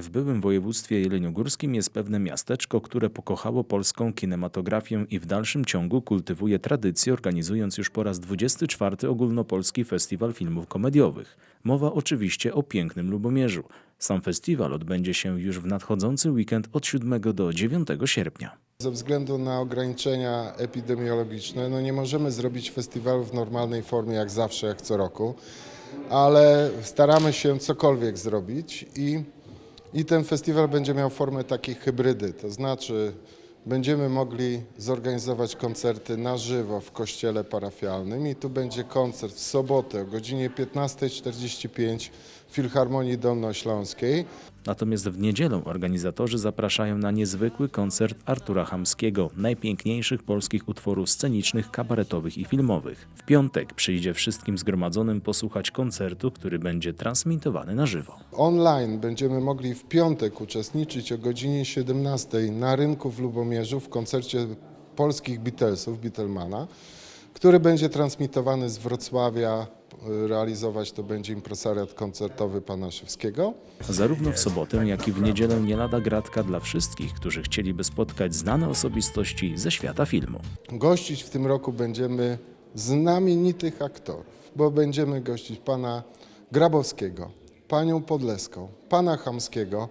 W byłym województwie jeleniogórskim jest pewne miasteczko, które pokochało polską kinematografię i w dalszym ciągu kultywuje tradycję, organizując już po raz 24 ogólnopolski festiwal filmów komediowych. Mowa oczywiście o pięknym Lubomierzu. Sam festiwal odbędzie się już w nadchodzący weekend od 7 do 9 sierpnia. Ze względu na ograniczenia epidemiologiczne no nie możemy zrobić festiwalu w normalnej formie jak zawsze, jak co roku, ale staramy się cokolwiek zrobić i, i ten festiwal będzie miał formę takiej hybrydy, to znaczy będziemy mogli zorganizować koncerty na żywo w kościele parafialnym i tu będzie koncert w sobotę o godzinie 15.45 w Filharmonii Dolnośląskiej. Natomiast w niedzielę organizatorzy zapraszają na niezwykły koncert Artura Hamskiego, najpiękniejszych polskich utworów scenicznych, kabaretowych i filmowych. W piątek przyjdzie wszystkim zgromadzonym posłuchać koncertu, który będzie transmitowany na żywo. Online będziemy mogli w piątek uczestniczyć o godzinie 17 na rynku w Lubomierzu w koncercie polskich Beatlesów, Beatlemana, który będzie transmitowany z Wrocławia. Realizować to będzie impresariat koncertowy pana Szewskiego. Zarówno w sobotę, jak i w niedzielę nie lada gratka dla wszystkich, którzy chcieliby spotkać znane osobistości ze świata filmu. Gościć w tym roku będziemy znamienitych aktorów, bo będziemy gościć pana Grabowskiego, panią Podleską, pana Chamskiego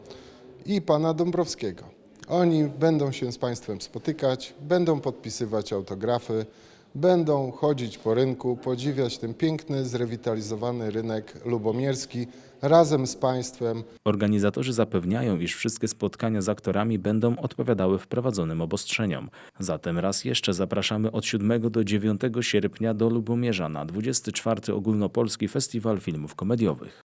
i pana Dąbrowskiego. Oni będą się z państwem spotykać, będą podpisywać autografy, będą chodzić po rynku, podziwiać ten piękny, zrewitalizowany rynek lubomierski razem z państwem. Organizatorzy zapewniają, iż wszystkie spotkania z aktorami będą odpowiadały wprowadzonym obostrzeniom. Zatem raz jeszcze zapraszamy od 7 do 9 sierpnia do Lubomierza na 24 Ogólnopolski Festiwal Filmów Komediowych.